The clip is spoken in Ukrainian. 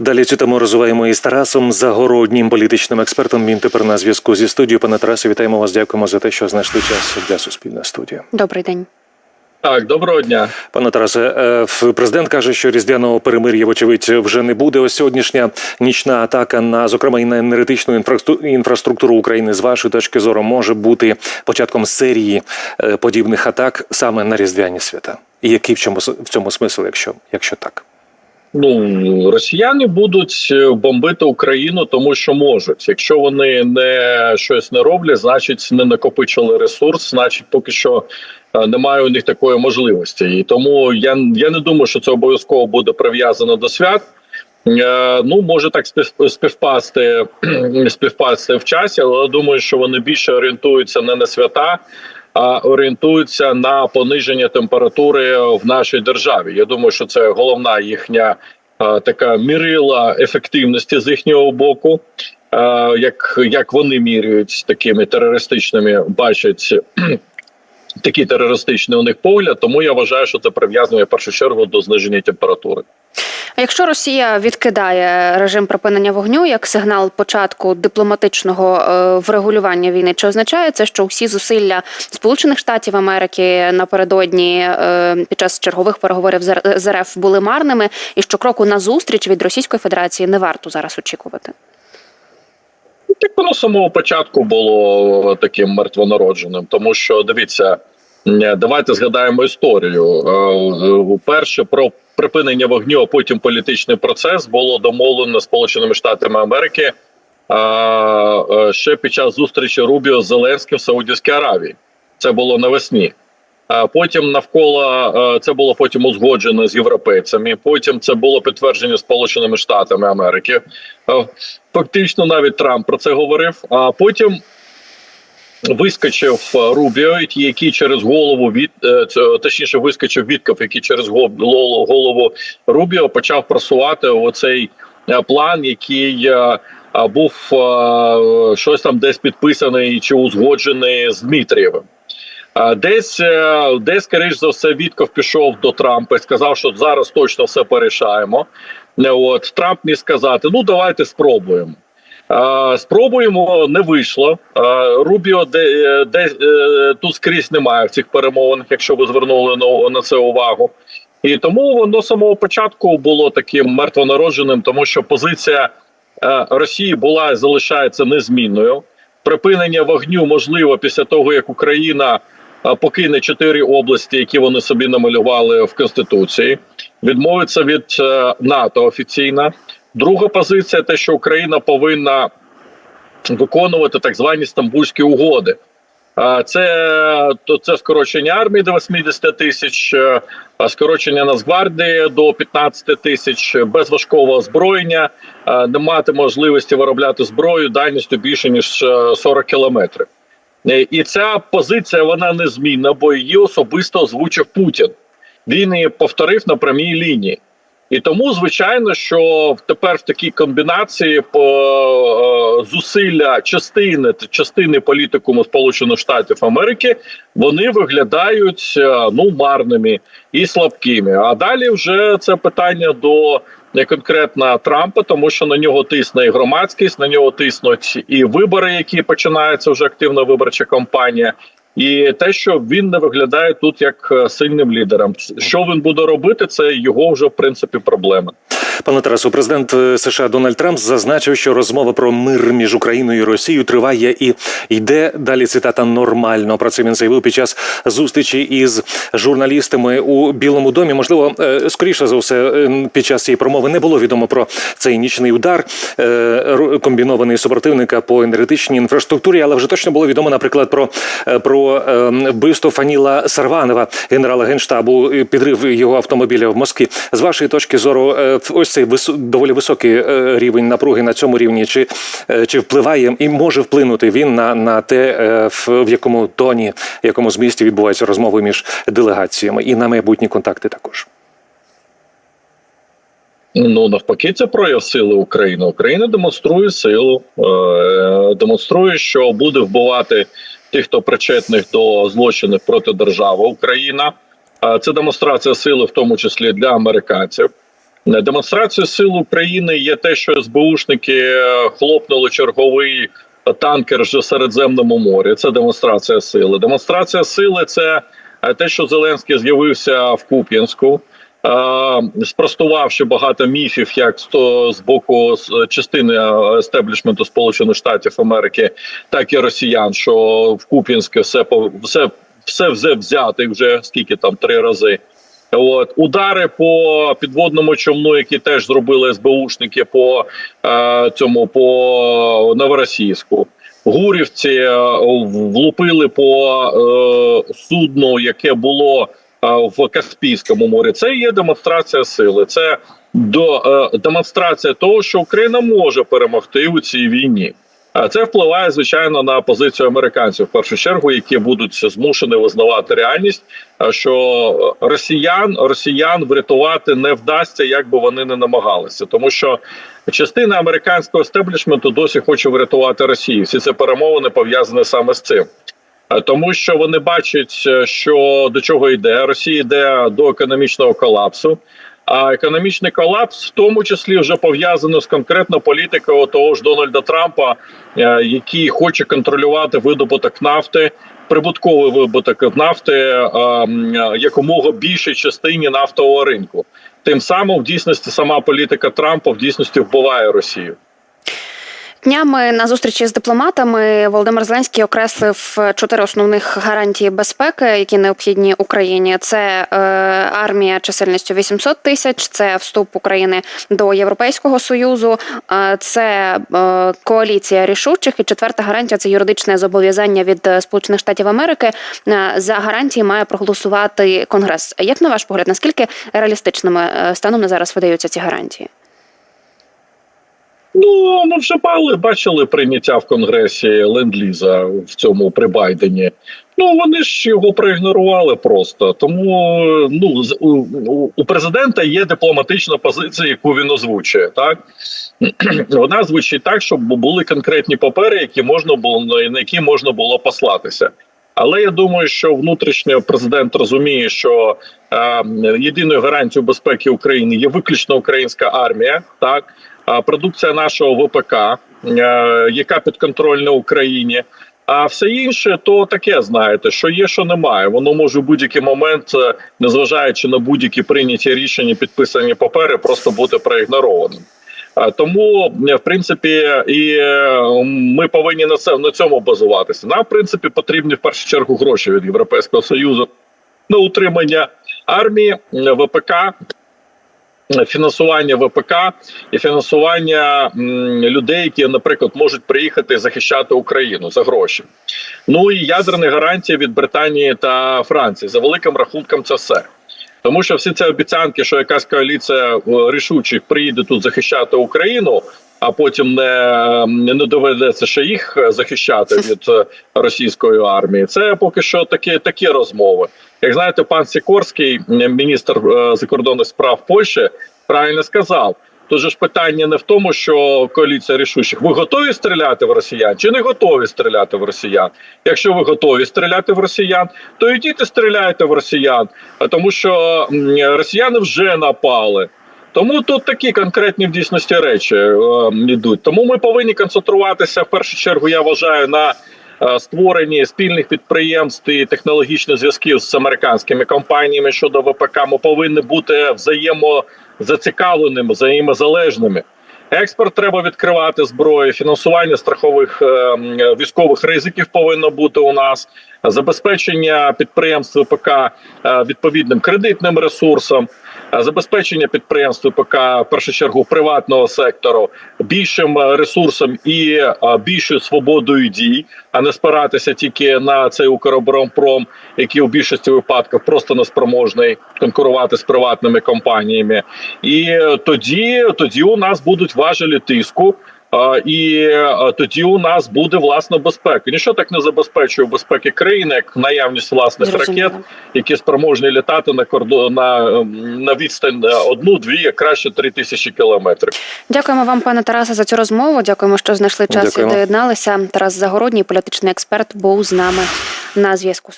Далі цю тему розвиваємо із Тарасом Загороднім, політичним експертом. Він тепер на зв'язку зі студією. Пане Тарасе, вітаємо вас. Дякуємо за те, що знайшли час для суспільної студії. Добрий день. Так, доброго дня. Пане Тарасе, е, президент каже, що різдвяного перемир'я, вочевидь, вже не буде. Ось сьогоднішня нічна атака на зокрема і на енергетичну інфраструктуру України з вашої точки зору може бути початком серії е, подібних атак саме на різдвяні свята. І який в чому с- в цьому смисл, якщо, якщо так? Ну росіяни будуть е, бомбити Україну, тому що можуть. Якщо вони не щось не роблять, значить не накопичили ресурс, значить, поки що е, немає у них такої можливості. І тому я, я не думаю, що це обов'язково буде прив'язано до свят. Е, Ну, може так спів- співпасти співпасти в часі, але думаю, що вони більше орієнтуються не на свята, орієнтуються на пониження температури в нашій державі. Я думаю, що це головна їхня така мірила ефективності з їхнього боку. Як, як вони міряють такими терористичними, бачать такий терористичний у них погляд, тому я вважаю, що це прив'язує першу чергу до зниження температури. Якщо Росія відкидає режим припинення вогню як сигнал початку дипломатичного е, врегулювання війни, чи означає це, що всі зусилля Сполучених Штатів Америки напередодні е, під час чергових переговорів з РФ були марними, і що кроку на зустріч від Російської Федерації не варто зараз очікувати? Так воно самого початку було таким мертвонародженим, тому що дивіться, давайте згадаємо історію. Е, е, Перше про припинення вогню, а потім політичний процес було домовлено Сполученими Штатами Америки е, е, ще під час зустрічі Рубіо з Зеленським в Саудівській Аравії. Це було навесні. Потім навколо е, це було потім узгоджено з європейцями. Потім це було підтверджено Сполученими Штатами Америки. Е, Фактично, навіть Трамп про це говорив. А потім вискочив е, Рубіо, який через голову від е, точніше вискочив Вітков, який через гол- голову Рубіо почав просувати оцей е, план, який був щось там десь підписаний чи узгоджений з Дмитрієвим. Десь, десь, скоріш за все, Вітков пішов до Трампа і сказав, що зараз точно все порішаємо. От Трамп міг сказати: ну давайте спробуємо. Спробуємо, не вийшло. Рубіо де, де е, тут скрізь немає в цих перемовинах, якщо ви звернули на, це увагу. І тому воно самого початку було таким мертвонародженим, тому що позиція е, Росії була залишається незмінною. Припинення вогню можливо після того, як Україна е, покине чотири області, які вони собі намалювали в конституції, відмовиться від НАТО офіційно. Друга позиція те, що Україна повинна виконувати так звані стамбульські угоди. Це це скорочення армії до 80 тисяч, е, скорочення Нацгвардії до 15 тисяч, без важкого озброєння, е, не мати можливості виробляти зброю дальністю більше ніж е, 40 кілометрів. Е, І ця позиція вона незмінна, бо її особисто озвучив Путін. Він її повторив на прямій лінії. І тому, звичайно, що тепер в такій комбінації по е, зусилля частини частини політикуму Сполучених Штатів Америки вони виглядають е, ну марними і слабкими. А далі вже це питання до не конкретно Трампа, тому що на нього тисне і громадськість, на нього тиснуть і вибори, які починаються вже активна виборча кампанія. І те, що він не виглядає тут як е, сильним лідером, що він буде робити, це його вже в принципі проблема. Пане Тарасу, президент е, США Дональд Трамп зазначив, що розмова про мир між Україною і Росією триває і йде далі. Цитата нормально. Про це він заявив під час зустрічі із журналістами у Білому домі. Можливо, е, скоріше за все, е, під час цієї промови не було відомо про цей нічний удар комбінований супротивника по енергетичній інфраструктурі, але вже точно було відомо, наприклад, про, про е, вбивство Фаніла Сарванова, генерала генштабу, підрив його автомобіля в Москві. З вашої точки зору, е, ось цей вис- доволі високий е, рівень напруги на цьому рівні, чи, е, чи впливає і може вплинути він на, на те, е, в, якому тоні, в якому змісті відбуваються розмови між делегаціями і на майбутні контакти також. Ну навпаки, це прояв сили України. Україна демонструє силу, демонструє, що буде вбивати тих, хто причетних до злочинів проти держави Україна. Це демонстрація сили, в тому числі для американців. Демонстрацією сил України є те, що СБУшники е, хлопнули черговий танкер вже Середземному морі. Це демонстрація сили. Демонстрація сили це е, те, що Зеленський з'явився в Куп'янську. е, Спростувавши багато міфів, як з з боку частини естеблішменту Сполучених Штатів Америки, так і росіян, що в Куп'янське все все, все взяти вже скільки там три рази. От удари по підводному човну, які теж зробили СБУшники по е, цьому по новоросійську. Гурівці е, влупили по е, судну, яке було е, в Каспійському морі. Це є демонстрація сили. Це до е, демонстрація того, що Україна може перемогти у цій війні. Це впливає звичайно на позицію американців в першу чергу, які будуть змушені визнавати реальність, що росіян росіян врятувати не вдасться, як би вони не намагалися, тому що частина американського естеблішменту досі хоче врятувати Росію. Всі це перемовини пов'язані саме з цим. Тому що вони бачать, е, що до чого йде. Росія йде до економічного колапсу. А економічний колапс, в тому числі, вже пов'язано з конкретно політикою того ж Дональда Трампа, е, який хоче контролювати видобуток нафти, прибутковий видобуток нафти е, е, якомога більшій частині нафтового ринку. Тим самим в дійсності сама політика Трампа в дійсності вбиває Росію. Днями на зустрічі з дипломатами Володимир Зеленський окреслив чотири основних гарантії безпеки, які необхідні Україні. Це е, армія чисельністю 800 тисяч, це вступ України до Європейського союзу, е, це е, коаліція рішучих. І четверта гарантія це юридичне зобов'язання від е, Сполучених Штатів Америки. Е, за гарантії має проголосувати Конгрес. Як на ваш погляд, наскільки реалістичними е, станом на зараз видаються ці гарантії? Ну ми вже бали, бачили прийняття в Конгресі ленд-ліза в цьому при Байдені. Ну вони ж його проігнорували просто. Тому ну у, президента є дипломатична позиція, яку він озвучує. Так вона звучить так, щоб були конкретні папери, які можна було на які можна було послатися. Але я думаю, що внутрішньо президент розуміє, що е, єдиною гарантією безпеки України є виключно українська армія, так продукція нашого ВПК, е, яка підконтрольна Україні. А все інше, то таке знаєте, що є, що немає. Воно може в будь-який момент, е, незважаючи на будь-які прийняті рішення, підписані папери, просто бути проігнорованим. Тому, е, в принципі, і ми повинні на це на цьому базуватися. Нам, в принципі, потрібні в першу чергу гроші від Європейського союзу на утримання армії, ВПК, фінансування ВПК і фінансування м, людей, які, наприклад, можуть приїхати захищати Україну за гроші. Ну і ядерні гарантії від Британії та Франції за великим рахунком, це все. Тому що всі ці обіцянки, що якась коаліція е, рішучих приїде тут захищати Україну, а потім не, не доведеться ще їх захищати від е, російської армії. Це поки що такі, такі розмови. Як знаєте, пан Сікорський, міністр е, закордонних справ Польщі, правильно сказав. Же ж питання не в тому, що коаліція рішучих. Ви готові стріляти в росіян чи не готові стріляти в росіян? Якщо ви готові стріляти в росіян, то йдіть і стріляйте в росіян, тому що росіяни вже напали. Тому тут такі конкретні в дійсності речі е, йдуть. Тому ми повинні концентруватися в першу чергу. Я вважаю на е, створенні спільних підприємств і технологічних зв'язків з американськими компаніями щодо ВПК. Ми повинні бути взаємозацікавленими, взаємозалежними. Експорт треба відкривати зброї, фінансування страхових е, військових ризиків повинно бути у нас, забезпечення підприємств ВПК е, відповідним кредитним ресурсом, забезпечення підприємств ПК в першу чергу приватного сектору більшим е, ресурсом і е, більшою свободою дій, а не спиратися тільки на цей Укроборонпром, який у більшості випадків просто не спроможний конкурувати з приватними компаніями. І е, тоді, тоді у нас будуть важелі тиску. А, І тоді у нас буде власна безпека. Ніщо так не забезпечує безпеки країни, як наявність власних Зрозуміло. ракет, які спроможні літати на кордон на, ем, на відстань е, одну, дві, а краще три тисячі кілометрів. Дякуємо вам, пане Тарасе, за цю розмову. Дякуємо, що знайшли час Дякуємо. і доєдналися. Тарас Загородній, політичний експерт, був з нами на зв'язку.